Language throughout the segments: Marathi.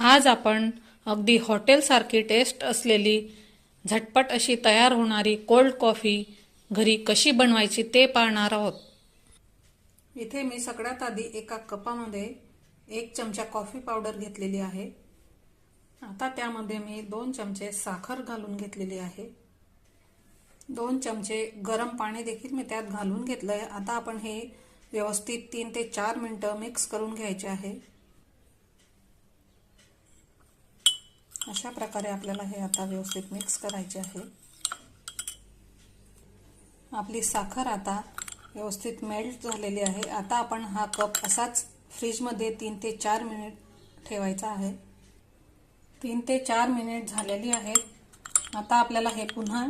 आज आपण अगदी हॉटेलसारखी टेस्ट असलेली झटपट अशी तयार होणारी कोल्ड कॉफी घरी कशी बनवायची ते पाहणार आहोत. इथे मी सगळ्यात आधी एका कपामध्ये एक चमचा कॉफी पावडर घेतलेली आहे. आता त्यामध्ये मी दोन चमचे साखर घालून घेतलेली आहे. दोन चमचे गरम पाणी देखील मी त्यात घालून घेतलं आहे आता आपण हे व्यवस्थित तीन ते चार मिनटं मिक्स करून घ्यायचे आहे. अशा प्रकारे आपल्याला हे आता व्यवस्थित मिक्स करायचे आहे. आपली साखर आता व्यवस्थित मेल्ट झालेली आहे. आता आपण हा कप असाच फ्रीजमध्ये तीन ते चार मिनिट ठेवायचा आहे. तीन ते चार मिनिट झालेली आहेत. आता आपल्याला हे पुन्हा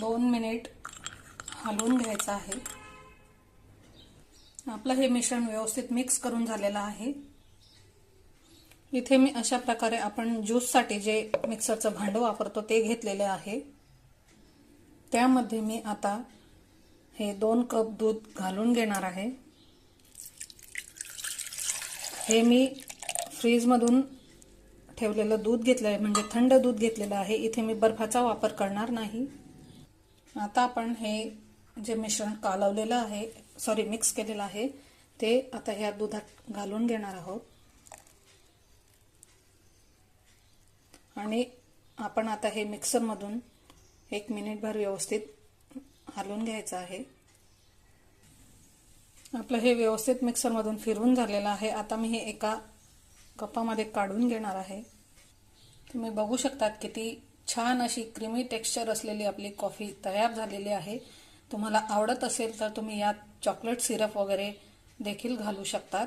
दोन मिनिट हलवून घ्यायचं आहे. आपलं हे मिश्रण व्यवस्थित मिक्स करून झालेलं आहे. इथे मी अशा प्रकारे आपण ज्यूससाठी जे मिक्सरचं भांडं वापरतो ते घेतलेले आहे. त्यामध्ये मी आता हे दोन कप दूध घालून घेणार आहे. हे मी फ्रीजमधून ठेवलेलं दूध घेतलं आहे म्हणजे थंड दूध घेतलेलं आहे. इथे मी बर्फाचा वापर करणार नाही. आता आपण हे जे मिश्रण कालवलेलं आहे सॉरी मिक्स केलेलं आहे ते आता ह्या दुधात घालून घेणार आहोत. आणि आपण आता हे मिक्सरमधून एक मिनिटभर व्यवस्थित हलवून घ्यायचं आहे. आपलं हे व्यवस्थित मिक्सरमधून फिरवून झालेलं आहे. आता मी हे एका कपामध्ये काढून घेणार आहे. तुम्ही बघू शकतात किती छान अशी क्रीमी टेक्स्चर असलेली आपली कॉफी तयार झालेली आहे. तुम्हाला आवडत असेल तर तुम्ही यात चॉकलेट सिरप वगैरे देखील घालू शकतात.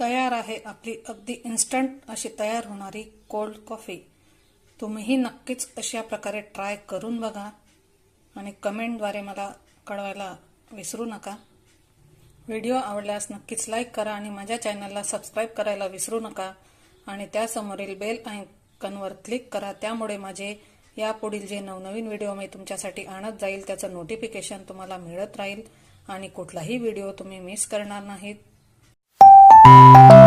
तयार आहे आपली अगदी इन्स्टंट अशी तयार होणारी कोल्ड कॉफी तुम्हीही नक्कीच अशा प्रकारे ट्राय करून बघा आणि कमेंटद्वारे मला कळवायला विसरू नका. व्हिडिओ आवडल्यास नक्कीच लाईक करा आणि माझ्या चॅनलला सबस्क्राईब करायला विसरू नका. आणि त्यासमोरील बेल आयकनवर क्लिक करा. त्यामुळे माझे यापुढील जे नवनवीन व्हिडिओ मी तुमच्यासाठी आणत जाईल त्याचं नोटिफिकेशन तुम्हाला मिळत राहील आणि कुठलाही व्हिडिओ तुम्ही मिस करणार नाहीत. Música